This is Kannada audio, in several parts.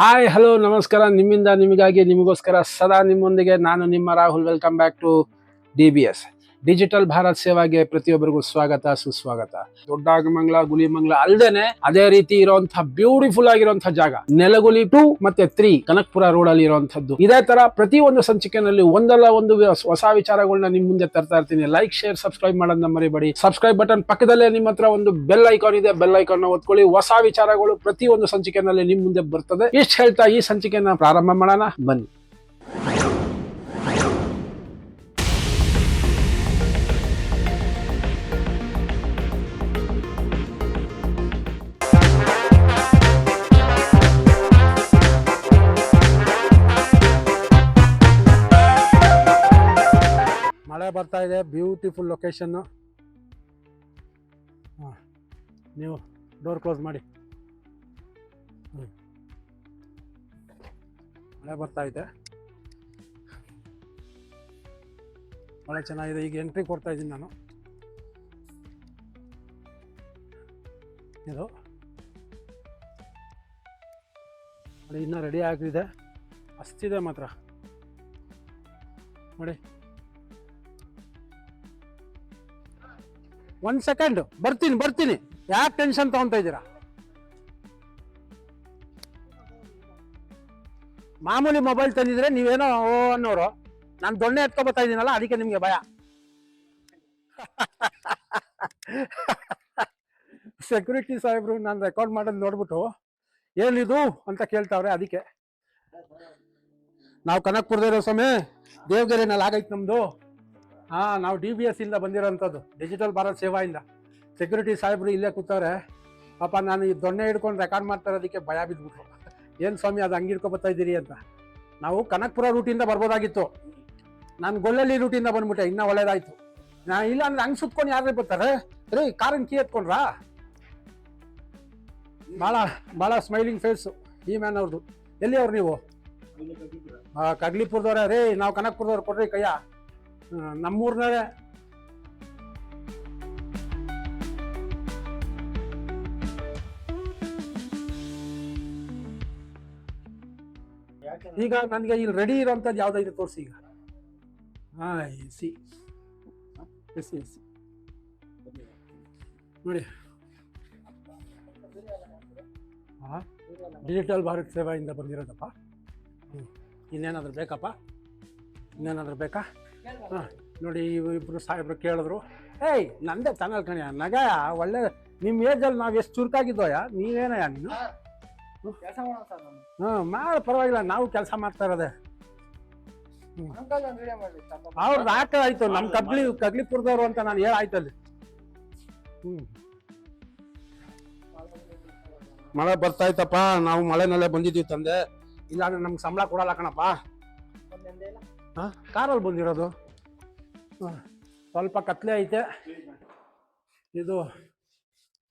ಹಾಯ್ ಹಲೋ ನಮಸ್ಕಾರ. ನಿಮ್ಮಿಂದ ನಿಮಗಾಗಿ, ನಿಮಗೋಸ್ಕರ ಸದಾ ನಿಮ್ಮೊಂದಿಗೆ ನಾನು ನಿಮ್ಮ Rahul. Welcome back to D B S digital Bharat ಸೇವಾಗೆ ಪ್ರತಿಯೊಬ್ಬರಿಗೂ ಸ್ವಾಗತ, ಸುಸ್ವಾಗತ. ದೊಡ್ಡಾಗಮಂಗ್ಲ, ಗುಲಿಮಂಗ್ಲ ಅಲ್ದೇನೆ ಅದೇ ರೀತಿ ಇರುವಂತಹ ಬ್ಯೂಟಿಫುಲ್ ಆಗಿರುವಂತಹ ಜಾಗ. ನೆಲಗುಲಿ ಟು ಮತ್ತೆ ತ್ರೀ ಕನಕ್ಪುರ ರೋಡ್ ಅಲ್ಲಿ ಇರುವಂತದ್ದು ಇದೇ ತರ ಪ್ರತಿ ಒಂದು ಸಂಚಿಕೆನಲ್ಲಿ ಒಂದಲ್ಲ ಒಂದು ಹೊಸ ವಿಚಾರಗಳನ್ನ ನಿಮ್ ಮುಂದೆ ತರ್ತಾ ಇರ್ತೀನಿ. ಲೈಕ್ ಶೇರ್ ಸಬ್ಸ್ಕ್ರೈಬ್ ಮಾಡೋದನ್ನ ಮರಿಬೇಡಿ. ಸಬ್ಸ್ಕ್ರೈಬ್ ಬಟನ್ ಪಕ್ಕದಲ್ಲೇ ನಿಮ್ಮ ಹತ್ರ ಒಂದು ಬೆಲ್ ಐಕಾನ್ ಇದೆ. ಬೆಲ್ ಐಕಾನ್ನ ಒತ್ಕೊಳ್ಳಿ. ಹೊಸ ವಿಚಾರಗಳು ಪ್ರತಿ ಒಂದು ಸಂಚಿಕೆನಲ್ಲಿ ನಿಮ್ ಮುಂದೆ ಬರ್ತದೆ. ಇಷ್ಟು ಹೇಳ್ತಾ ಈ ಸಂಚಿಕೆನ ಪ್ರಾರಂಭ ಮಾಡೋಣ. ಬನ್ನಿ. ಇದೆ ಬ್ಯೂಟಿಫುಲ್ ಲೊಕೇಶನ್ ನೀವು ಡೋರ್ ಕ್ಲೋಸ್ ಮಾಡಿ. ಹ್ಞೂ ಮಳೆ ಬರ್ತಾ ಇದೆ. ಮಳೆ ಚೆನ್ನಾಗಿದೆ. ಈಗ ಎಂಟ್ರಿ ಕೊಡ್ತಾ ಇದ್ದೀನಿ ನಾನು. ಇದು. ಇನ್ನೂ ರೆಡಿ ಆಗಿದೆ ಅಷ್ಟಿದೆ ಮಾತ್ರ. ನೋಡಿ. ಒಂದ್ ಸೆಕೆಂಡ್ ಬರ್ತೀನಿ ಬರ್ತೀನಿ. ಯಾಕೆ ಟೆನ್ಷನ್ ತಗೊಂತ ಇದ್ದೀರಾ? ಮಾಮೂಲಿ ಮೊಬೈಲ್ ತಂದಿದ್ರೆ ನೀವೇನೋ ಓ ಅನ್ನೋರು. ನಾನು ದೊಣ್ಣೆ ಎತ್ಕೊ ಬರ್ತಾ ಇದ್ದೀನಲ್ಲ ಅದಕ್ಕೆ ನಿಮಗೆ ಭಯ. ಸೆಕ್ಯೂರಿಟಿ ಸಾಹೇಬ್ರು, ನಾನು ರೆಕಾರ್ಡ್ ಮಾಡೋದು ನೋಡ್ಬಿಟ್ಟು, ಏನಿದು ಅಂತ ಕೇಳ್ತಾವ್ರೆ ಅದಕ್ಕೆ. ನಾವು ಕನಕ್ಪುರದಲ್ಲಿರೋ ಸ್ವಾಮಿ, ದೇವಗೆರೆನಲ್ಲಿ ಆಗೈತೆ ನಮ್ದು. ಹಾ, ನಾವು ಡಿ ಬಿ ಎಸ್ ಇಂದ ಬಂದಿರೋಂಥದ್ದು. ಡಿಜಿಟಲ್ ಭಾರತ್ ಸೇವಾ ಇಂದ. ಸೆಕ್ಯೂರಿಟಿ ಸಾಹೇಬ್ರು ಇಲ್ಲೇ ಕೂತಾರೆ ಪಾಪ ನಾನು ಈ ದೊಣ್ಣೆ ಹಿಡ್ಕೊಂಡು ರೆಕಾರ್ಡ್ ಮಾಡ್ತಾ ಅದಕ್ಕೆ ಭಯ ಬಿದ್ಬಿಟ್ರು. ಏನು ಸ್ವಾಮಿ, ಅದು ಹಂಗೆ ಹಿಡ್ಕೊ ಬರ್ತಾ ಇದ್ದೀರಿ ಅಂತ. ನಾವು ಕನಕ್ಪುರ ರೂಟಿಂದ ಬರ್ಬೋದಾಗಿತ್ತು. ನಾನು ಗೊಲ್ಲಲ್ಲಿ ರೂಟಿಂದ ಬಂದ್ಬಿಟ್ಟೆ, ಇನ್ನೂ ಒಳ್ಳೇದಾಯ್ತು. ನಾ ಇಲ್ಲ ಅಂದ್ರೆ ಹಂಗೆ ಸುತ್ಕೊಂಡು ಯಾರೇ ಬರ್ತಾರೆ? ರೀ ಕಾರನ್ ಕೀ ಎತ್ಕೊಂಡ್ರಾ? ಭಾಳ ಭಾಳ ಸ್ಮೈಲಿಂಗ್ ಫೇಸು ಈ ಮ್ಯಾನ್ ಅವ್ರದ್ದು ಎಲ್ಲಿ ಅವ್ರು ನೀವು ಕಗ್ಲಿಪುರದವ್ರೆ, ರೀ, ನಾವು ಕನಕ್ಪುರದವ್ರು ಕೊಡ್ರಿ ಕೈಯ ಹ್ಮ್, ನಮ್ಮೂರ್ನವೇ ಈಗ ನನಗೆ ಇಲ್ಲಿ ರೆಡಿ ಇರೋಂಥದ್ದು ಯಾವ್ದೈತೆ ತೋರಿಸಿ ಈಗ. ಹಾ ಸಿ. ಎಸ್ ಎಸ್ ನೋಡಿ. ಹಾಂ ಡಿಜಿಟಲ್ ಭಾರತ್ ಸೇವೆಯಿಂದ ಬಂದಿರೋದಪ್ಪ. ಹ್ಞೂ ಇನ್ನೇನಾದರೂ ಬೇಕಪ್ಪ? ಇನ್ನೇನಾದರೂ ಬೇಕಾ? ಹಾಂ ನೋಡಿ ಇಬ್ಬರು ಇಬ್ರು ಸಾಹೇಬ್ರು ಕೇಳಿದ್ರು ಏಯ್ ನಂದೇ ಚಾನಲ್ ಕಣಿಯ ನಗ ಒಳ್ಳೆ ನಿಮ್ಮ ಏಜಲ್ಲಿ ನಾವು ಎಷ್ಟು ಚುರುಕಾಗಿದ್ದೋಯ ನೀವೇನಯ್ಯ ನೀನು? ಕೆಲಸ ಮಾಡೋಣ ಸರ್ ನಾನು. ಹಾಂ ಮಾಡಿ ಪರವಾಗಿಲ್ಲ ನಾವು ಕೆಲಸ ಮಾಡ್ತಾ ಇರೋದೆ. ಅವ್ರ ಅವ್ರದ್ದು ಆಟ ಆಯ್ತು ನಮ್ಮ ಕಗ್ಲಿ ಕಗ್ಲಿಪುರದವ್ರು ಅಂತ ನಾನು ಹೇಳಾಯ್ತು ಅಲ್ಲಿ. ಹ್ಞೂ ಮಳೆ ಬರ್ತಾಯ್ತಪ್ಪ ನಾವು ಮಳೆನಲ್ಲೇ ಬಂದಿದ್ದೀವಿ ತಂದೆ. ಇಲ್ಲಾಂದ್ರೆ ನಮ್ಗೆ ಸಂಬಳ ಕೊಡಲ್ಲ ಕಣಪ್ಪ. ಹಾಂ ಕಾರಲ್ಲಿ ಬಂದಿರೋದು? ಹಾಂ ಸ್ವಲ್ಪ ಕತ್ಲೆ ಐತೆ. ಇದು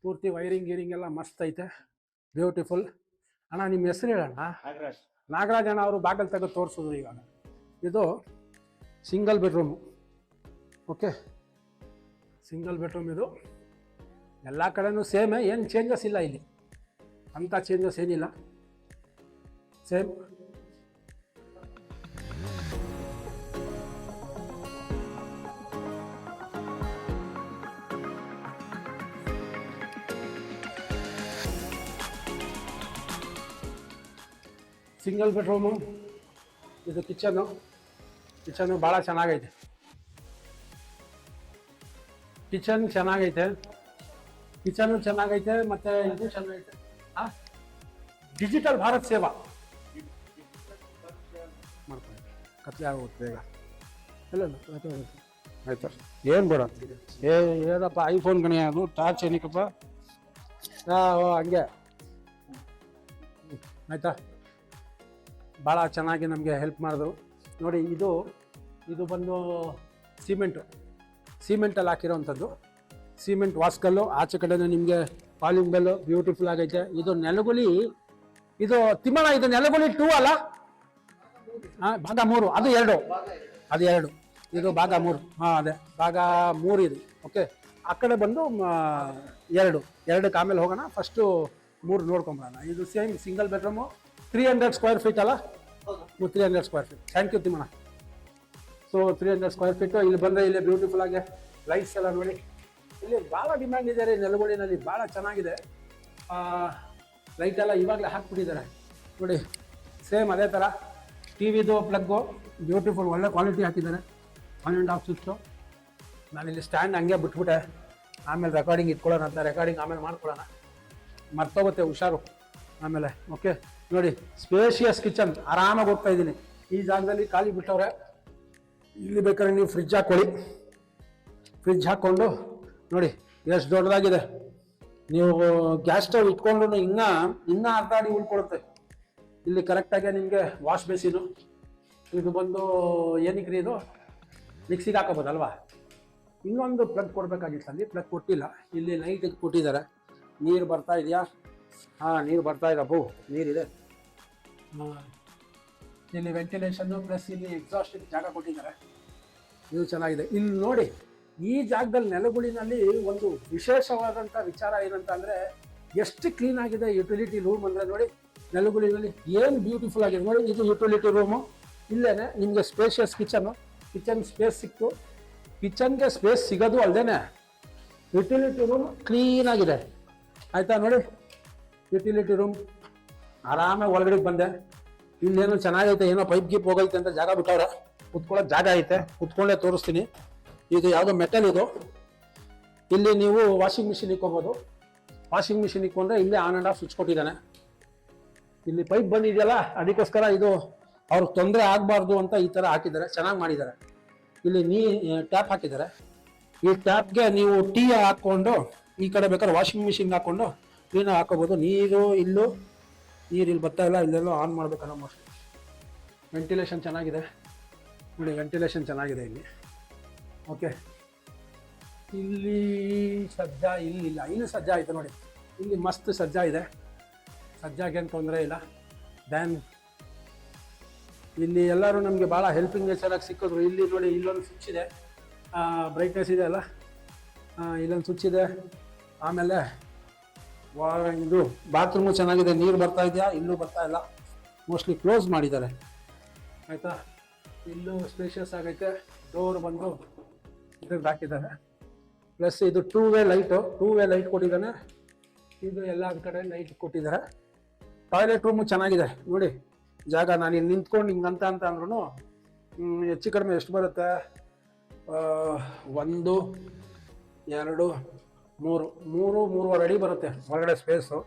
ಪೂರ್ತಿ ವೈರಿಂಗ್ ಗೀರಿಂಗ್ ಎಲ್ಲ ಮಸ್ತ್ ಐತೆ. ಬ್ಯೂಟಿಫುಲ್ ಅಣ್ಣ ನಿಮ್ಮ ಹೆಸರು ಹೇಳೋಣ ನಾಗರಾಜ್. ಅಣ್ಣ ಅವರು ಬಾಗಿಲು ತೆಗೆದು ತೋರಿಸಿದ್ರು ಈಗ ಇದು single bedroom okay single bedroom ಇದು. ಎಲ್ಲ ಕಡೆನೂ ಸೇಮೇ ಏನು ಚೇಂಜಸ್ ಇಲ್ಲ ಇಲ್ಲಿ. ಅಂಥ ಚೇಂಜಸ್ ಏನಿಲ್ಲ. ಸೇಮ್ ಸಿಂಗಲ್ ಬೆಡ್ರೂಮು ಇದು ಕಿಚನು. ಕಿಚನು ಭಾಳ ಚೆನ್ನಾಗೈತೆ. ಕಿಚನ್ ಚೆನ್ನಾಗೈತೆ. ಕಿಚನು ಚೆನ್ನಾಗೈತೆ ಮತ್ತು ಇದು ಚೆನ್ನಾಗೈತೆ. ಹಾಂ ಡಿಜಿಟಲ್ ಭಾರತ್ ಸೇವಾ. ಮಾಡ್ಕೊಳ್ಳಿ. ಕತ್ಲೆ ಆಗೋಗುತ್ತೆ ಬೇಗ. ಇಲ್ಲ ಆಗುತ್ತೆ ಆಯ್ತು ಏನು ಬೇಡ? ಏ ಏನಪ್ಪ ಐಫೋನ್ ಗಣಿ ಅದು ಟಾರ್ಚ್ ಏನಕ್ಕಪ್ಪ? ಹಾಂ ಹಂಗೆ. ಆಯ್ತಾ? ಭಾಳ ಚೆನ್ನಾಗಿ ನಮಗೆ ಹೆಲ್ಪ್ ಮಾಡಿದ್ರು. ನೋಡಿ, ಇದು ಇದು ಬಂದು ಸಿಮೆಂಟು. ಸಿಮೆಂಟಲ್ಲಿ ಹಾಕಿರೋವಂಥದ್ದು ಸಿಮೆಂಟ್ ವಾಸ್ಕಲ್ಲು, ಆಚೆ ಕಡೆನೇ ನಿಮಗೆ ಪಾಲಿಂಗ್ ಬೆಲ್ಲು ಬ್ಯೂಟಿಫುಲ್ ಆಗೈತೆ. ಇದು ನೆಲಗುಲಿ ಇದು ತಿಮ್ಮಣ ಇದು ನೆಲಗುಲಿ ಟೂ ಅಲ್ಲ? ಹಾಂ, ಭಾಗ ಮೂರು. ಅದು ಎರಡು. ಅದು ಎರಡು. ಇದು ಭಾಗ ಮೂರು. ಹಾಂ, ಅದೇ. ಭಾಗ ಮೂರು ಇದು. ಓಕೆ ಆ ಕಡೆ ಬಂದು ಎರಡು. ಎರಡಕ್ಕೆ ಆಮೇಲೆ ಹೋಗೋಣ. ಫಸ್ಟು ಮೂರು ನೋಡ್ಕೊಂಬರೋಣ. ಇದು same single bedroom three hundred square feet ಅಲ್ಲ? Three hundred square feet thank you Thimmanna. So three hundred square feet ಇಲ್ಲಿ ಬಂದರೆ ಇಲ್ಲಿ ಬ್ಯೂಟಿಫುಲ್ ಆಗಿ ಲೈಟ್ಸ್ ಎಲ್ಲ ನೋಡಿ. ಇಲ್ಲಿ ಭಾಳ ಡಿಮ್ಯಾಂಡ್ ಇದೆ ರೀ ನೆಲಗುಳಿನಲ್ಲಿ ಭಾಳ ಚೆನ್ನಾಗಿದೆ. ಲೈಟ್ ಎಲ್ಲ ಇವಾಗಲೇ ಹಾಕ್ಬಿಟ್ಟಿದ್ದಾರೆ. ನೋಡಿ ಸೇಮ್ ಅದೇ ಥರ ಟಿ ವಿದು ಪ್ಲಗ್ಗು ಬ್ಯೂಟಿಫುಲ್ ಒಳ್ಳೆ ಕ್ವಾಲಿಟಿ ಹಾಕಿದ್ದಾರೆ. ಒನ್ ಆ್ಯಂಡ್ ಹಾಫ್ ಸ್ವಿಚ್ಚು ನಾನಿಲ್ಲಿ ಸ್ಟ್ಯಾಂಡ್ ಹಂಗೆ ಬಿಟ್ಬಿಟ್ಟೆ. ಆಮೇಲೆ ರೆಕಾರ್ಡಿಂಗ್ ಇಟ್ಕೊಳ್ಳೋಣ ಅಂತ ರೆಕಾರ್ಡಿಂಗ್ ಆಮೇಲೆ ಮಾಡ್ಕೊಳ್ಳೋಣ. ಮರ್ತೋಗುತ್ತೆ ಹುಷಾರು. ಆಮೇಲೆ ಓಕೆ ನೋಡಿ ಸ್ಪೇಷಿಯಸ್ ಕಿಚನ್ ಆರಾಮಾಗಿ ಹೋಗ್ತಾ ಇದ್ದೀನಿ. ಈ ಜಾಗದಲ್ಲಿ ಖಾಲಿ ಬಿಟ್ಟವ್ರೆ, ಇಲ್ಲಿ ಬೇಕಾದ್ರೆ ನೀವು ಫ್ರಿಜ್ ಹಾಕೊಳ್ಳಿ. ಫ್ರಿಜ್ ಹಾಕ್ಕೊಂಡು, ನೋಡಿ, ಎಷ್ಟು ದೊಡ್ಡದಾಗಿದೆ. ನೀವು ಗ್ಯಾಸ್ ಸ್ಟವ್ ಇಟ್ಕೊಂಡು ಇನ್ನೂ ಇನ್ನೂ ಅರ್ಧ ಅಡಿ ಉಳ್ಕೊಳುತ್ತೆ. ಇಲ್ಲಿ ಕರೆಕ್ಟಾಗಿ ನಿಮಗೆ ವಾಶ್ ಬೇಸಿನು ಇದು ಬಂದು ಏನಕ್ಕೆ ರೀ ಇದು? ಮಿಕ್ಸಿಗೆ ಹಾಕೋಬೋದಲ್ವಾ ಇನ್ನೊಂದು ಪ್ಲಗ್ ಕೊಡಬೇಕಾಗಿತ್ತು ಅಲ್ಲಿ ಪ್ಲಗ್ ಕೊಟ್ಟಿಲ್ಲ. ಇಲ್ಲಿ ಲೈಟ್ ಕೊಟ್ಟಿದ್ದಾರೆ. ನೀರು ಬರ್ತಾ ಇದೆಯಾ? ಹಾಂ ನೀರು ಬರ್ತಾ ಇದೆ ಬಹು ನೀರಿದೆ. ಹಾಂ. ಇಲ್ಲಿ ವೆಂಟಿಲೇಷನ್ನು ಪ್ಲಸ್ ಇಲ್ಲಿ ಎಕ್ಸಾಸ್ಟ್ ಜಾಗ ಕೊಟ್ಟಿದ್ದಾರೆ. ಇದು ಚೆನ್ನಾಗಿದೆ. ಇಲ್ಲಿ ನೋಡಿ ಈ ಜಾಗದಲ್ಲಿ ನೆಲಗುಳಿನಲ್ಲಿ ಒಂದು ವಿಶೇಷವಾದಂಥ ವಿಚಾರ ಏನಂತ ಅಂದರೆ ಎಷ್ಟು ಕ್ಲೀನ್ ಆಗಿದೆ ಯುಟಿಲಿಟಿ ರೂಮ್ ಅಂದರೆ ನೋಡಿ ನೆಲಗುಳಿನಲ್ಲಿ ಏನು ಬ್ಯೂಟಿಫುಲ್ ಆಗಿದೆ. ನೋಡಿ ಇದು ಯುಟಿಲಿಟಿ ರೂಮು ಇಲ್ಲೇನೆ ನಿಮಗೆ ಸ್ಪೇಷಿಯಸ್ ಕಿಚನು ಕಿಚನ್ ಸ್ಪೇಸ್ ಸಿಕ್ತು. ಕಿಚನ್ಗೆ ಸ್ಪೇಸ್ ಸಿಗೋದು ಅಲ್ಲದೆ ಯುಟಿಲಿಟಿ ರೂಮ್ ಕ್ಲೀನಾಗಿದೆ ಆಯಿತಾ ನೋಡಿ? ಯುಟಿಲಿಟಿ ರೂಮ್ ಆರಾಮಾಗಿ ಒಳಗಡೆ ಬಂದೆ. ಇಲ್ಲೇನೋ ಚೆನ್ನಾಗೈತೆ, ಏನೋ ಪೈಪ್ ಗೀಪ್ ಹೋಗೈತೆ ಅಂತ ಜಾಗ ಬಿಟ್ಟವ್ರೆ. ಕುತ್ಕೊಳ್ಳೋಕೆ ಜಾಗ ಐತೆ ಕುತ್ಕೊಂಡೇ ತೋರಿಸ್ತೀನಿ. ಇದು ಯಾವುದೋ ಮೆಟಲ್ ಇದು. ಇಲ್ಲಿ ನೀವು ವಾಷಿಂಗ್ ಮಿಷಿನ್ ಇಕ್ಕೋಬೋದು. ವಾಷಿಂಗ್ ಮಿಷಿನ್ ಇಕ್ಕೊಂಡ್ರೆ ಇಲ್ಲೇ ಆನ್ ಆ್ಯಂಡ್ ಆಫ್ ಸ್ವಿಚ್ ಕೊಟ್ಟಿದ್ದಾನೆ. ಇಲ್ಲಿ ಪೈಪ್ ಬಂದಿದೆಯಲ್ಲ, ಅದಕ್ಕೋಸ್ಕರ ಇದು ಅವ್ರಿಗೆ ತೊಂದರೆ ಆಗಬಾರ್ದು ಅಂತ ಈ ಥರ ಹಾಕಿದ್ದಾರೆ. ಚೆನ್ನಾಗಿ ಮಾಡಿದ್ದಾರೆ. ಇಲ್ಲಿ ನೀ ಟ್ಯಾಪ್ ಹಾಕಿದ್ದಾರೆ. ಈ ಟ್ಯಾಪ್ಗೆ ನೀವು ಟೀ ಹಾಕ್ಕೊಂಡು, ಈ ಕಡೆ ಬೇಕಾದ್ರೆ ವಾಷಿಂಗ್ ಮಿಷಿನ್ ಹಾಕ್ಕೊಂಡು ಕ್ಲೀನಾಗಿ ಹಾಕೋಬೋದು. ನೀರು ಇಲ್ಲೂ, ನೀರು ಇಲ್ಲಿ ಬರ್ತಾ ಇಲ್ಲ, ಇಲ್ಲೆಲ್ಲೋ ಆನ್ ಮಾಡಬೇಕಲ್ಲ ಮೋಸ್ಟ್ಲಿ. ವೆಂಟಿಲೇಷನ್ ಚೆನ್ನಾಗಿದೆ. ನೋಡಿ ವೆಂಟಿಲೇಷನ್ ಚೆನ್ನಾಗಿದೆ ಇಲ್ಲಿ. ಓಕೆ ಇಲ್ಲಿ ಸಜ್ಜ ಇಲ್ಲಿಲ್ಲ. ಇಲ್ಲಿ ಸಜ್ಜ ಆಯಿತು ನೋಡಿ. ಇಲ್ಲಿ ಮಸ್ತ್ ಸಜ್ಜ ಇದೆ. ಸಜ್ಜಾಗೇನು ತೊಂದರೆ ಇಲ್ಲ. ದ್ಯಾನ್ ಇಲ್ಲಿ ಎಲ್ಲರೂ ನಮಗೆ ಭಾಳ ಹೆಲ್ಪಿಂಗ್ ನೇಚರಾಗಿ ಸಿಕ್ಕಿದ್ರು. ಇಲ್ಲಿ ನೋಡಿ, ಇಲ್ಲೊಂದು ಸ್ವಿಚ್ ಇದೆ. ಬ್ರೈಟ್ನೆಸ್ ಇದೆ ಅಲ್ಲ. ಇಲ್ಲೊಂದು ಸ್ವಿಚ್ ಇದೆ. ಆಮೇಲೆ ಇದು ಬಾತ್ರೂಮು ಚೆನ್ನಾಗಿದೆ, ನೀರು ಬರ್ತಾ ಇದೆಯಾ? ಇಲ್ಲೂ ಬರ್ತಾ ಇಲ್ಲ. ಮೋಸ್ಟ್ಲಿ ಕ್ಲೋಸ್ ಮಾಡಿದ್ದಾರೆ. ಆಯಿತಾ? ಇಲ್ಲೂ ಸ್ಪೇಷಿಯಸ್ ಆಗೈತೆ. ಡೋರ್ ಬಂದು ಇದ್ರದ್ದು ಹಾಕಿದ್ದಾರೆ. ಪ್ಲಸ್ ಇದು two way light two way light ಕೊಟ್ಟಿದ್ದಾನೆ. ಇದು ಎಲ್ಲ ಕಡೆ ಲೈಟ್ ಕೊಟ್ಟಿದ್ದಾರೆ. ಟಾಯ್ಲೆಟ್ ರೂಮು ಚೆನ್ನಾಗಿದೆ. ನೋಡಿ, ಜಾಗ ನಾನು ಇಲ್ಲಿ ನಿಂತ್ಕೊಂಡು ಹಿಂಗಂತ ಅಂತ ಅಂದ್ರೂ ಹೆಚ್ಚು ಕಡಿಮೆ ಎಷ್ಟು ಬರುತ್ತೆ? ಒಂದು, ಎರಡು ಮೂರು ಮೂರು ಮೂರುವರೆ ಅಡಿ ಬರುತ್ತೆ. ಹೊರಗಡೆ ಸ್ಪೇಸು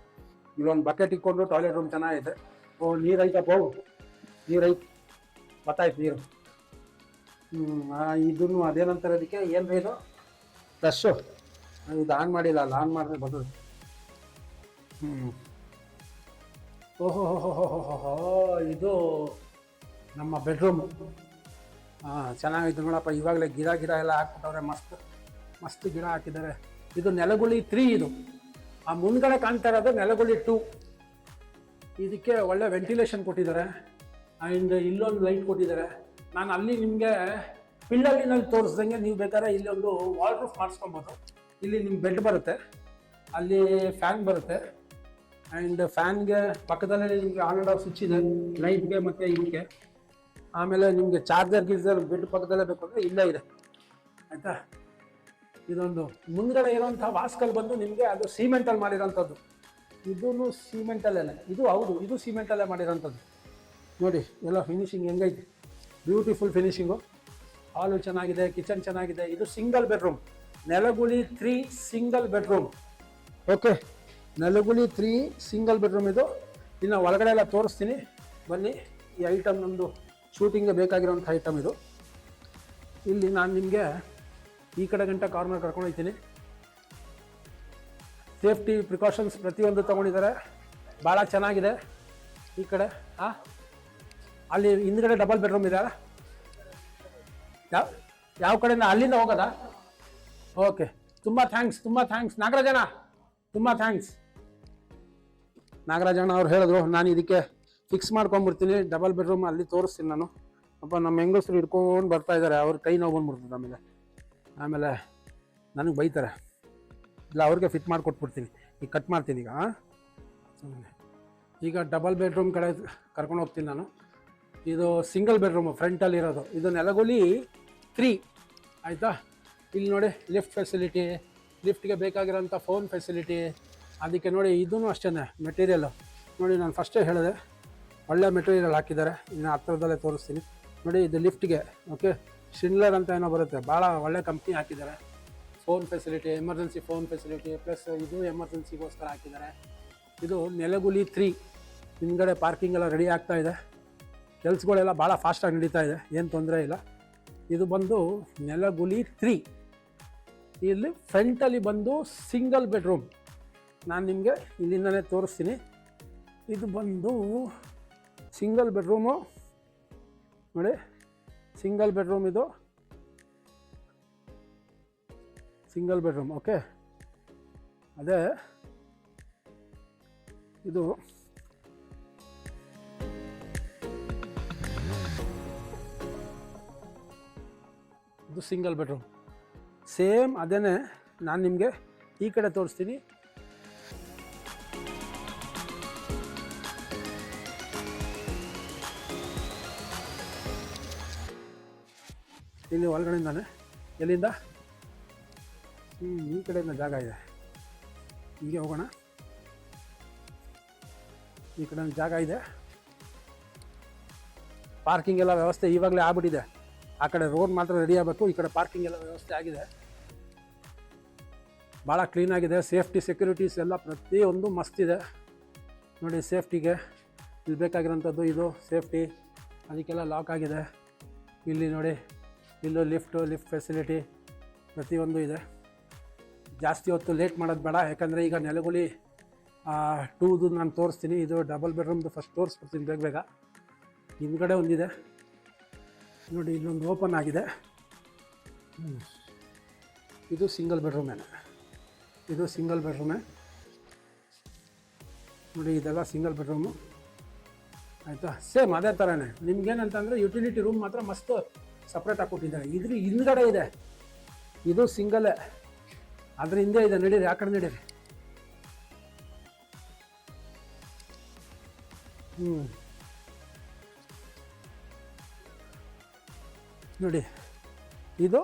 ಇಲ್ಲೊಂದು ಬಕೆಟ್ ಇಕ್ಕೊಂಡು ಟಾಯ್ಲೆಟ್ ರೂಮ್ ಚೆನ್ನಾಗಿದೆ ಓ ನೀರು ಐತಪ್ಪ ಹೋಗು ನೀರು ಐತೆ. ಗೊತ್ತಾಯ್ತು ನೀರು. ಹ್ಞೂ ಇದನ್ನು ಅದೇನಂತಾರೆ ಅದಕ್ಕೆ? ಏನು ಇದು ಫ್ರೆಶ್ಶು ಇದು ಆನ್ ಮಾಡಿಲ್ಲ ಅಲ್ಲ ಆನ್ ಮಾಡಿದ್ರೆ ಬರ್ತದೆ. ಹ್ಞೂ ಓಹೋ ಹೋ ಇದು ನಮ್ಮ ಬೆಡ್ರೂಮು ಹಾಂ ಚೆನ್ನಾಗೈತೆ ನೋಡಪ್ಪ. ಇವಾಗಲೇ ಗಿಡ ಗಿಡ ಎಲ್ಲ ಹಾಕ್ಬಿಟ್ಟವ್ರೆ ಮಸ್ತ್. ಮಸ್ತ್ ಗಿಡ ಹಾಕಿದ್ದಾರೆ. ಇದು ನೆಲಗುಳಿ ತ್ರೀ ಇದು. ಆ ಮುಂದ್ಗಡೆ ಕಾಣ್ತಾ ಇರೋದು ನೆಲಗುಳಿ ಟೂ ಇದಕ್ಕೆ ಒಳ್ಳೆ ವೆಂಟಿಲೇಷನ್ ಕೊಟ್ಟಿದ್ದಾರೆ. ಆ್ಯಂಡ್ ಇಲ್ಲೊಂದು ಲೈಟ್ ಕೊಟ್ಟಿದ್ದಾರೆ. ನಾನು ಅಲ್ಲಿ ನಿಮಗೆ ಪಿಲ್ಲರ್ನಲ್ಲಿ ತೋರಿಸ್ದಂಗೆ ನೀವು ಬೇಕಾದ್ರೆ ಇಲ್ಲೊಂದು ವಾಲ್ ಪ್ರೂಫ್ ಮಾಡಿಸ್ಕೊಬೋದು. ಇಲ್ಲಿ ನಿಮ್ಮ ಬೆಡ್ ಬರುತ್ತೆ. ಅಲ್ಲಿ ಫ್ಯಾನ್ ಬರುತ್ತೆ. ಆ್ಯಂಡ್ ಫ್ಯಾನ್ಗೆ ಪಕ್ಕದಲ್ಲೇ ನಿಮಗೆ ಆನ್ ಆಫ್ ಸ್ವಿಚ್ ಇದೆ. ಲೈಟ್ಗೆ ಮತ್ತು ಇದಕ್ಕೆ ಆಮೇಲೆ ನಿಮಗೆ ಚಾರ್ಜರ್ ಗೀರ್ಜರ್ ಬೆಡ್ ಪಕ್ಕದಲ್ಲೇ ಬೇಕು ಅಂದರೆ ಇಲ್ಲೇ ಇದೆ. ಆಯಿತಾ? ಇದೊಂದು ಮುಂದ್ಗಡೆ ಇರೋಂಥ ವಾಸ್ಕಲ್ ಬಂದು ನಿಮಗೆ ಅದು ಸಿಮೆಂಟಲ್ಲಿ ಮಾಡಿರೋಂಥದ್ದು ಇದೂ ಸಿಮೆಂಟಲ್ಲೇ ಇದು ಹೌದು, ಇದು ಸಿಮೆಂಟಲ್ಲೇ ಮಾಡಿರೋಂಥದ್ದು ನೋಡಿ, ಎಲ್ಲ ಫಿನಿಶಿಂಗ್ ಹೆಂಗೈತೆ? ಬ್ಯೂಟಿಫುಲ್ ಫಿನಿಶಿಂಗು ಹಾಲು ಚೆನ್ನಾಗಿದೆ ಕಿಚನ್ ಚೆನ್ನಾಗಿದೆ, ಇದು single bedroom ನೆಲಗುಳಿ three single bedroom okay ನೆಲಗುಳಿ three single bedroom ಇದು. ಇನ್ನು ಒಳಗಡೆ ಎಲ್ಲ ತೋರಿಸ್ತೀನಿ. ಬನ್ನಿ, ಈ ಐಟಮ್ ನಮ್ಮದು ಶೂಟಿಂಗ್ಗೆ ಬೇಕಾಗಿರೋಂಥ ಐಟಮ್ ಇದು. ಇಲ್ಲಿ ನಾನು ನಿಮಗೆ ಈ ಕಡೆ ಗಂಟ ಕಾರ್ನರ್ ಕರ್ಕೊಂಡು ಹೋಗ್ತೀನಿ. ಸೇಫ್ಟಿ ಪ್ರಿಕಾಷನ್ಸ್ ಪ್ರತಿಯೊಂದು ತೊಗೊಂಡಿದ್ದಾರೆ. ಭಾಳ ಚೆನ್ನಾಗಿದೆ ಈ ಕಡೆ. ಹಾಂ ಅಲ್ಲಿ ಹಿಂದ್ಗಡೆ ಡಬಲ್ ಬೆಡ್ರೂಮ್ ಇದೆ. ಯಾವ ಯಾವ ಕಡೆಯಿಂದ ಅಲ್ಲಿಂದ ಹೋಗೋದಾ? ಓಕೆ ತುಂಬ ಥ್ಯಾಂಕ್ಸ್ ತುಂಬ ಥ್ಯಾಂಕ್ಸ್ ನಾಗರಾಜನ ತುಂಬ ಥ್ಯಾಂಕ್ಸ್ ನಾಗರಾಜಣ್ಣ ಅವ್ರು ಹೇಳಿದ್ರು, ನಾನು ಇದಕ್ಕೆ ಫಿಕ್ಸ್ ಮಾಡ್ಕೊಂಬಿಡ್ತೀನಿ ಡಬಲ್ ಬೆಡ್ರೂಮ್ ಅಲ್ಲಿ ತೋರಿಸ್ತೀನಿ ನಾನು. ಅಪ್ಪ, ನಮ್ಮ ಹೆಂಗಸರು ಹಿಡ್ಕೊಂಡು ಬರ್ತಾ ಇದ್ದಾರೆ. ಅವ್ರ ಕೈ ನೋವು ಬಂದ್ಬಿಡ್ತದೆ ಆಮೇಲೆ ಆಮೇಲೆ ನನಗೆ ಬೈತಾರೆ. ಇಲ್ಲ, ಅವ್ರಿಗೆ ಫಿಟ್ ಮಾಡಿ ಕೊಟ್ಬಿಡ್ತೀನಿ ಈಗ ಕಟ್ ಮಾಡ್ತೀನಿ ಈಗ ಸುಮ್ಮನೆ ಈಗ ಡಬಲ್ ಬೆಡ್ರೂಮ್ ಕಡೆ ಕರ್ಕೊಂಡು ಹೋಗ್ತೀನಿ ನಾನು. ಇದು ಸಿಂಗಲ್ ಬೆಡ್ರೂಮು ಫ್ರಂಟಲ್ಲಿ ಇರೋದು. ಇದು ನೆಲಗುಲಿ ತ್ರೀ ಆಯಿತಾ? ಇಲ್ಲಿ ನೋಡಿ ಲಿಫ್ಟ್ ಫೆಸಿಲಿಟಿ ಲಿಫ್ಟ್ಗೆ ಬೇಕಾಗಿರೋಂಥ ಫೋನ್ ಫೆಸಿಲಿಟಿ ಅದಕ್ಕೆ ನೋಡಿ ಇದೂ ಅಷ್ಟೇ ಮೆಟೀರಿಯಲ್ಲು ನೋಡಿ, ನಾನು ಫಸ್ಟೇ ಹೇಳಿದೆ, ಒಳ್ಳೆ ಮೆಟೀರಿಯಲ್ ಹಾಕಿದ್ದಾರೆ. ಇನ್ನು ಹತ್ತಿರದಲ್ಲೇ ತೋರಿಸ್ತೀನಿ. ನೋಡಿ, ಇದು ಲಿಫ್ಟ್ಗೆ ಓಕೆ ಶಿನ್ಲರ್ ಅಂತ ಏನೋ ಬರುತ್ತೆ. ಭಾಳ ಒಳ್ಳೆ ಕಂಪ್ನಿ ಹಾಕಿದ್ದಾರೆ. Phone facility emergency phone facility plus ಇದು ಎಮರ್ಜೆನ್ಸಿಗೋಸ್ಕರ ಹಾಕಿದ್ದಾರೆ. ಇದು ನೆಲಗುಲಿ ತ್ರೀ ಹಿಂದ್ಗಡೆ ಪಾರ್ಕಿಂಗ್ ಎಲ್ಲ ರೆಡಿ ಆಗ್ತಾ ಇದೆ. ಕೆಲ್ಸಗಳೆಲ್ಲ ಭಾಳ ಫಾಸ್ಟಾಗಿ ನಡೀತಾ ಇದೆ. ಏನು ತೊಂದರೆ ಇಲ್ಲ. ಇದು ಬಂದು ನೆಲಗುಲಿ ತ್ರೀ ಇಲ್ಲಿ ಫ್ರಂಟಲ್ಲಿ ಬಂದು ಸಿಂಗಲ್ ಬೆಡ್ರೂಮ್ ನಾನು ನಿಮಗೆ ಇಲ್ಲಿಂದನೇ ತೋರಿಸ್ತೀನಿ. ಇದು ಬಂದು ಸಿಂಗಲ್ ಬೆಡ್ರೂಮು ನೋಡಿ. ಸಿಂಗಲ್ ಬೆಡ್ರೂಮ್ ಇದು? ಸಿಂಗಲ್ ಬೆಡ್ರೂಮ್ ಓಕೆ ಅದೇ, ಇದು. ಇದು ಸಿಂಗಲ್ ಬೆಡ್ರೂಮ್ ಸೇಮ್ ಅದೇ ನಾನು ನಿಮಗೆ ಈ ಕಡೆ ತೋರಿಸ್ತೀನಿ. ಇಲ್ಲಿ ಒಳಗಡೆಯಿಂದಾನೆ. ಎಲ್ಲಿಂದ? ಈ ಕಡೆಯಿಂದ ಜಾಗ ಇದೆ. ಹೀಗೆ ಹೋಗೋಣ. ಈ ಕಡೆ ಜಾಗ ಇದೆ. ಪಾರ್ಕಿಂಗ್ ಎಲ್ಲ ವ್ಯವಸ್ಥೆ ಇವಾಗಲೇ ಆಗ್ಬಿಟ್ಟಿದೆ. ಆ ಕಡೆ ರೋಡ್ ಮಾತ್ರ ರೆಡಿ ಆಗಬೇಕು. ಈ ಕಡೆ ಪಾರ್ಕಿಂಗ್ ಎಲ್ಲ ವ್ಯವಸ್ಥೆ ಆಗಿದೆ. ಭಾಳ ಕ್ಲೀನಾಗಿದೆ ಸೇಫ್ಟಿ ಸೆಕ್ಯೂರಿಟೀಸ್ ಎಲ್ಲ ಪ್ರತಿಯೊಂದು ಮಸ್ತಿದೆ ನೋಡಿ ಸೇಫ್ಟಿಗೆ ಇಲ್ಲಿ ಬೇಕಾಗಿರೋಂಥದ್ದು ಇದು ಸೇಫ್ಟಿ ಅದಕ್ಕೆಲ್ಲ ಲಾಕ್ ಆಗಿದೆ. ಇಲ್ಲಿ ನೋಡಿ ಇಲ್ಲೂ ಲಿಫ್ಟು, ಲಿಫ್ಟ್ ಫೆಸಿಲಿಟಿ ಪ್ರತಿಯೊಂದು ಇದೆ. ಜಾಸ್ತಿ ಹೊತ್ತು ಲೇಟ್ ಮಾಡೋದು ಬೇಡ, ಯಾಕಂದರೆ ಈಗ ನೆಲಗುಳಿ ಟೂದು ನಾನು ತೋರಿಸ್ತೀನಿ. ಇದು ಡಬಲ್ ಬೆಡ್ರೂಮ್ದು ಫಸ್ಟ್ ತೋರಿಸ್ಬಿಡ್ತೀನಿ ಬೇಗ ಬೇಗ. ಹಿಂದ್ಗಡೆ ಒಂದಿದೆ. ನೋಡಿ, ಇಲ್ಲೊಂದು ಓಪನ್ ಆಗಿದೆ. ಇದು ಸಿಂಗಲ್ ಬೆಡ್ರೂಮೇನೆ ಇದು ಸಿಂಗಲ್ ಬೆಡ್ರೂಮೇ ನೋಡಿ, ಇದೆಲ್ಲ ಸಿಂಗಲ್ ಬೆಡ್ರೂಮು ಆಯಿತಾ? ಸೇಮ್ ಅದೇ ಥರನೇ ನಿಮ್ಗೇನಂತಂದರೆ ಯುಟಿಲಿಟಿ ರೂಮ್ ಮಾತ್ರ ಮಸ್ತ್ ಸಪ್ರೇಟ್ ಆಗಿ ಕೊಟ್ಟಿದ್ದಾರೆ. ಇದ್ರ ಹಿಂದ್ಗಡೆ ಇದೆ. ಇದು ಸಿಂಗಲ್ ಅದ್ರ ಹಿಂದೆ ಇದೆ. ನಡೀರಿ, ಆ ಕಡೆ ನಡೀರಿ. ಹ್ಞೂ ನೋಡಿ, ಇದು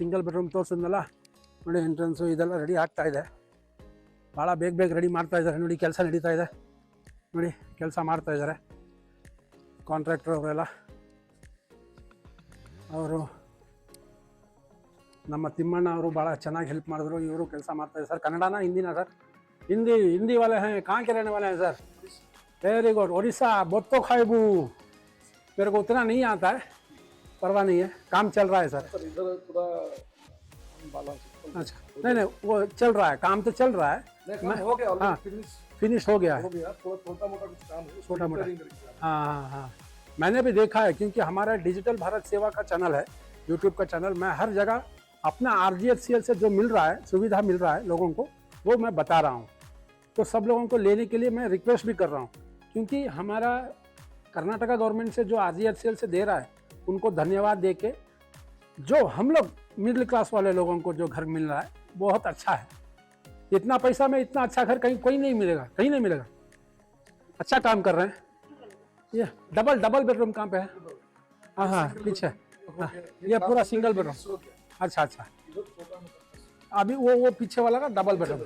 ಸಿಂಗಲ್ ಬೆಡ್ರೂಮ್ ತೋರಿಸಿದ್ನಲ್ಲ, ನೋಡಿ ಎಂಟ್ರೆನ್ಸು ಇದೆಲ್ಲ ರೆಡಿ ಆಗ್ತಾ ಇದೆ. ಭಾಳ ಬೇಗ ಬೇಗ ರೆಡಿ ಮಾಡ್ತಾ ಇದ್ದಾರೆ, ನೋಡಿ ಕೆಲಸ ನಡೀತಾ ಇದೆ. ನೋಡಿ ಕೆಲಸ ಮಾಡ್ತಾ ಇದ್ದಾರೆ. ಕಾಂಟ್ರಾಕ್ಟ್ರು ಅವರೆಲ್ಲ. ಅವರು ನಮ್ಮ ತಿಮ್ಮಣ್ಣ ಅವರು ಭಾಳ ಚೆನ್ನಾಗಿ ಹೆಲ್ಪ್ ಮಾಡಿದ್ರು, ಇವರು ಕೆಲಸ ಮಾಡ್ತಾಯಿದ್ದಾರೆ ಸರ್, ಕನ್ನಡನ, ಹಿಂದಿನ ಸರ್? ಹಿಂದಿ ಹಿಂದಿ ವಾಲೆ ಹೇ ಕಾಂಕಿರಣೆ ವಾಲೆ ಸರ್. ವೆರಿ ಗುಡ್ ಒರಿಸ್ಸಾ ಬೊತ್ತೋ ಖಾಯ್ಬು ಬೇರೆ ಗೊತ್ತಿನ ನೀ ಅಂತ उतना नहीं है परवाह नहीं है। काम चल रहा है सर। सर इधर थोड़ा बाला अच्छा। नहीं नहीं वो चल रहा है काम तो चल रहा है। काम हो गया हाँ। ऑलरेडी फिनिश फिनिश हो गया है। हो गया थोड़ा छोटा मोटा कुछ काम है छोटा मोटा। हाँ। हाँ हाँ मैंने भी देखा है क्योंकि हमारा डिजिटल भारत सेवा का चैनल है यूट्यूब का चैनल मैं हर जगह अपना आर से जो मिल रहा है सुविधा मिल रहा है लोगों को वो मैं बता रहा हूँ। तो सब लोगों को लेने के लिए मैं रिक्वेस्ट भी कर रहा हूँ क्योंकि हमारा कर्नाटका गवर्नमेंट से जो आर से दे रहा है उनको धन्यवाद दे के जो हम लोग मिडिल क्लास वाले लोगों को जो घर मिल रहा है बहुत अच्छा है। इतना पैसा में इतना अच्छा घर कहीं कोई नहीं मिलेगा कहीं नहीं मिलेगा। अच्छा काम कर रहे हैं। ये डबल डबल बेडरूम कहाँ पे है? हाँ हाँ पीछे हाँ, ये पूरा सिंगल बेडरूम अच्छा अच्छा। अभी वो वो पीछे वाला ना डबल बेडरूम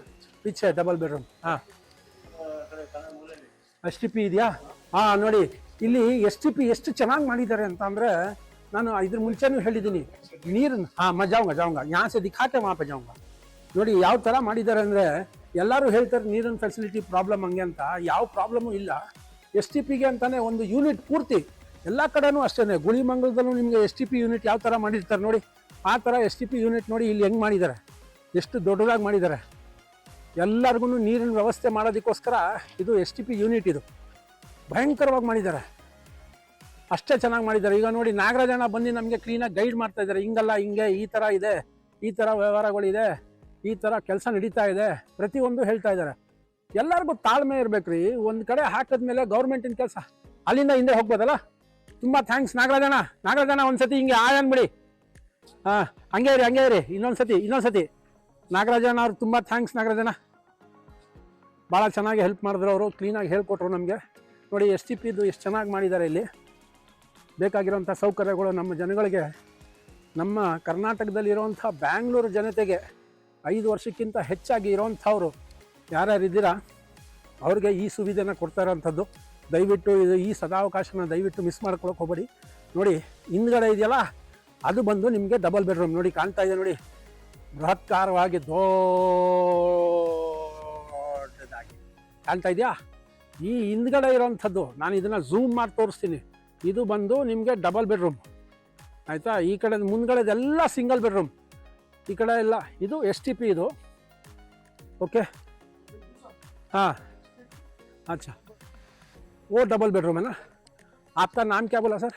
पीछे डबल बेडरूम हाँ। एस टी पी दिया। हाँ नोड़ी। ಇಲ್ಲಿ ಎಸ್ ಟಿ ಪಿ ಎಷ್ಟು ಚೆನ್ನಾಗಿ ಮಾಡಿದ್ದಾರೆ ಅಂತ ಅಂದ್ರೆ ನಾನು ಇದ್ರ ಮುಂಚೆನೂ ಹೇಳಿದ್ದೀನಿ. ನೀರು, ಹಾ, ಮಜಾವಂಗ, ಜಾವಂಗ. ಯಾ ಸೆ ಮಾಪ ಜಾವಂಗ ನೋಡಿ, ಯಾವ ಥರ ಮಾಡಿದ್ದಾರೆ ಅಂದರೆ ಎಲ್ಲರೂ ಹೇಳ್ತಾರೆ ನೀರಿನ ಫೆಸಿಲಿಟಿ ಪ್ರಾಬ್ಲಮ್ ಹಂಗೆ ಅಂತ. ಯಾವ ಪ್ರಾಬ್ಲಮು ಇಲ್ಲ. ಎಸ್ ಟಿ ಪಿಗೆ ಅಂತಲೇ ಒಂದು ಯೂನಿಟ್ ಪೂರ್ತಿ ಎಲ್ಲ ಕಡೆನೂ ಅಷ್ಟೇ ಗುಳಿಮಂಗಲದಲ್ಲೂ ನಿಮಗೆ ಎಸ್ ಟಿ ಪಿ ಯೂನಿಟ್ ಯಾವ ಥರ ಮಾಡಿರ್ತಾರೆ ನೋಡಿ. ಆ ಥರ ಎಸ್ ಟಿ ಪಿ ಯೂನಿಟ್ ನೋಡಿ ಇಲ್ಲಿ ಹೆಂಗೆ ಮಾಡಿದ್ದಾರೆ. ಎಷ್ಟು ದೊಡ್ಡದಾಗಿ ಮಾಡಿದ್ದಾರೆ. ಎಲ್ಲರಿಗೂ ನೀರಿನ ವ್ಯವಸ್ಥೆ ಮಾಡೋದಕ್ಕೋಸ್ಕರ ಇದು ಎಸ್ ಟಿ ಪಿ ಯೂನಿಟ್ ಇದು. ಭಯಂಕರವಾಗಿ ಮಾಡಿದ್ದಾರೆ. ಅಷ್ಟೇ ಚೆನ್ನಾಗಿ ಮಾಡಿದ್ದಾರೆ. ಈಗ ನೋಡಿ ನಾಗರಾಜಣ್ಣ ಬಂದು ನಮಗೆ ಕ್ಲೀನಾಗಿ ಗೈಡ್ ಮಾಡ್ತಾ ಇದ್ದಾರೆ. ಹಿಂಗಲ್ಲ ಹಿಂಗೆ ಈ ಥರ ಇದೆ, ಈ ಥರ ವ್ಯವಹಾರಗಳಿದೆ ಈ ಥರ ಕೆಲಸ ನಡೀತಾ ಇದೆ ಪ್ರತಿಯೊಂದು ಹೇಳ್ತಾ ಇದ್ದಾರೆ. ಎಲ್ಲರಿಗೂ ತಾಳ್ಮೆ ಇರಬೇಕು ರೀ ಒಂದು ಕಡೆ ಹಾಕಿದ್ಮೇಲೆ ಗೌರ್ಮೆಂಟಿನ ಕೆಲಸ ಅಲ್ಲಿಂದ ಹಿಂದೆ ಹೋಗ್ಬೋದಲ್ಲ? ತುಂಬ ಥ್ಯಾಂಕ್ಸ್ ನಾಗರಾಜಣ್ಣ ನಾಗರಾಜಣ್ಣ ಒಂದ್ಸತಿ ಹಿಂಗೆ ಆಯ್ ಅನ್ಬಿಡಿ ಹಾಂ, ಹಂಗೆ ಇರಿ ಹಂಗೆ ಇರಿ. ಇನ್ನೊಂದ್ಸತಿ ಇನ್ನೊಂದ್ಸತಿ. ನಾಗರಾಜಣ್ಣ ಅವ್ರು ತುಂಬ ಥ್ಯಾಂಕ್ಸ್ ನಾಗರಾಜಣ್ಣ ಭಾಳ ಚೆನ್ನಾಗಿ ಹೆಲ್ಪ್ ಮಾಡಿದ್ರು ಅವರು ಕ್ಲೀನಾಗಿ ಹೇಳ್ಕೊಟ್ರು ನಮಗೆ. ನೋಡಿ ಎಸ್ ಟಿ ಪಿದು ಎಷ್ಟು ಚೆನ್ನಾಗಿ ಮಾಡಿದ್ದಾರೆ ಇಲ್ಲಿ. ಬೇಕಾಗಿರುವಂಥ ಸೌಕರ್ಯಗಳು ನಮ್ಮ ಜನಗಳಿಗೆ. ನಮ್ಮ ಕರ್ನಾಟಕದಲ್ಲಿರುವಂಥ ಬ್ಯಾಂಗ್ಳೂರು ಜನತೆಗೆ ಐದು ವರ್ಷಕ್ಕಿಂತ ಹೆಚ್ಚಾಗಿ ಇರೋವಂಥವ್ರು ಯಾರ್ಯಾರು ಇದ್ದೀರಾ, ಅವ್ರಿಗೆ ಈ ಸುವಿಧೆನ ಕೊಡ್ತಾ ಇರೋವಂಥದ್ದು ದಯವಿಟ್ಟು ಇದು ಈ ಸದಾವಕಾಶನ ದಯವಿಟ್ಟು ಮಿಸ್ ಮಾಡ್ಕೊಳಕ್ಕೆ ಹೋಗ್ಬೇಡಿ. ನೋಡಿ, ಹಿಂದ್ಗಡೆ ಇದೆಯಲ್ಲ, ಅದು ಬಂದು ನಿಮಗೆ ಡಬಲ್ ಬೆಡ್ರೂಮ್ ನೋಡಿ, ಕಾಣ್ತಾ ಇದೆ ನೋಡಿ. ಬೃಹತ್ಕಾರವಾಗಿ ದೊಡ್ಡದಾಗಿ ಕಾಣ್ತಾ ಇದೆಯಾ? ಈ ಹಿಂದ್ಗಡೆ ಇರೋವಂಥದ್ದು ನಾನು ಇದನ್ನು ಝೂಮ್ ಮಾಡಿ ತೋರಿಸ್ತೀನಿ ಇದು ಬಂದು ನಿಮಗೆ ಡಬಲ್ ಬೆಡ್ರೂಮ್ ಆಯಿತಾ ಈ ಕಡೆ ಮುಂದ್ಗಡೆದೆಲ್ಲ ಸಿಂಗಲ್ ಬೆಡ್ರೂಮ್ ಈ ಕಡೆ ಎಲ್ಲ ಇದು ಎಸ್ ಟಿ ಪಿ ಇದು ಓಕೆ हाँ अच्छा वो डबल बेडरूम है ना आपका नाम क्या बोला सर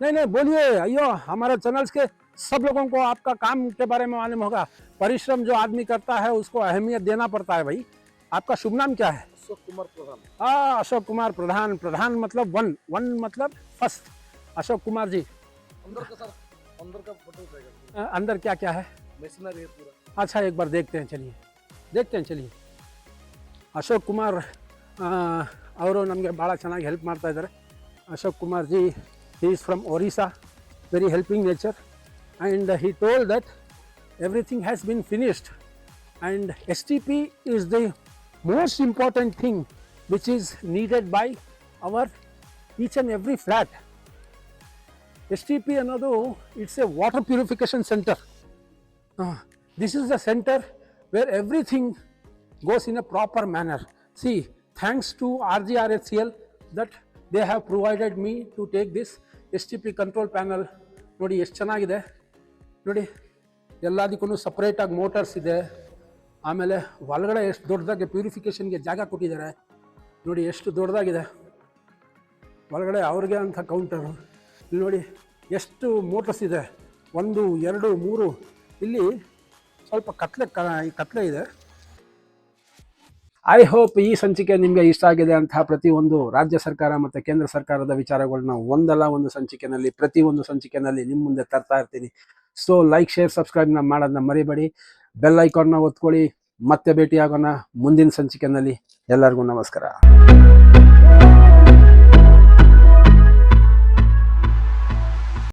नहीं नहीं बोलिए अयो हमारे चैनल्स के सब लोगों को आपका काम के बारे में मालूम होगा परिश्रम जो आदमी करता है उसको अहमियत देना पड़ता है भाई आपका शुभ नाम क्या है अशोक कुमार प्रधान हाँ अशोक कुमार प्रधान प्रधान मतलब वन वन मतलब फर्स्ट अशोक कुमार जी अंदर का सर अंदर का फोटो जाएगा अ, अंदर क्या क्या है मशीनरी है पूरा अच्छा एक बार देखते हैं चलिए देखते हैं चलिए ಅಶೋಕ್ ಕುಮಾರ್ ಅವರು ನಮಗೆ ಭಾಳ ಚೆನ್ನಾಗಿ ಹೆಲ್ಪ್ ಮಾಡ್ತಾ ಇದ್ದಾರೆ Ashok Kumar ji he is from Orissa very helping nature and he told that everything has been finished and S T P is the Most important thing which is needed by our each and every flat S T P ಅನ್ನೋದು it's a water purification centre this is the center where everything goes in a proper manner. See, thanks to RGRHCL that they have provided me to take this STP control panel. ನೋಡಿ ಎಷ್ಟು ಚೆನ್ನಾಗಿದೆ ನೋಡಿ ಎಲ್ಲದಕ್ಕೂ ಸಪ್ರೇಟಾಗಿ ಮೋಟರ್ಸ್ ಇದೆ ಆಮೇಲೆ ಒಳಗಡೆ ಎಷ್ಟು ದೊಡ್ಡದಾಗಿ ಪ್ಯೂರಿಫಿಕೇಷನ್ಗೆ ಜಾಗ ಕೊಟ್ಟಿದ್ದಾರೆ. ನೋಡಿ ಎಷ್ಟು ದೊಡ್ಡದಾಗಿದೆ. ಒಳಗಡೆ ಅವ್ರಿಗೆ ಅಂತ ಕೌಂಟರು ಇಲ್ಲಿ ನೋಡಿ ಎಷ್ಟು ಮೋಟರ್ಸ್ ಇದೆ. ಒಂದು, ಎರಡು, ಮೂರು. ಇಲ್ಲಿ ಸ್ವಲ್ಪ ಕತ್ಲೆ ಕತ್ಲೆ ಇದೆ. ಐ ಹೋಪ್ ಈ ಸಂಚಿಕೆ ನಿಮಗೆ ಇಷ್ಟ ಆಗಿದೆ ಅಂತ ಪ್ರತಿಯೊಂದು ರಾಜ್ಯ ಸರ್ಕಾರ ಮತ್ತು ಕೇಂದ್ರ ಸರ್ಕಾರದ ವಿಚಾರಗಳನ್ನ ಒಂದಲ್ಲ ಒಂದು ಸಂಚಿಕೆನಲ್ಲಿ, ಪ್ರತಿಯೊಂದು ಸಂಚಿಕೆನಲ್ಲಿ ನಿಮ್ಮ ಮುಂದೆ ತರ್ತಾ ಇರ್ತೀನಿ. ಸೊ ಲೈಕ್ ಶೇರ್ ಸಬ್ಸ್ಕ್ರೈಬ್ನ ಮಾಡೋದನ್ನ ಮರಿಬೇಡಿ. ಬೆಲ್ ಐಕಾನ್ನ ಒತ್ಕೊಳ್ಳಿ. ಮತ್ತೆ ಭೇಟಿಯಾಗೋಣ ಮುಂದಿನ ಸಂಚಿಕೆನಲ್ಲಿ ಎಲ್ಲರಿಗೂ ನಮಸ್ಕಾರ.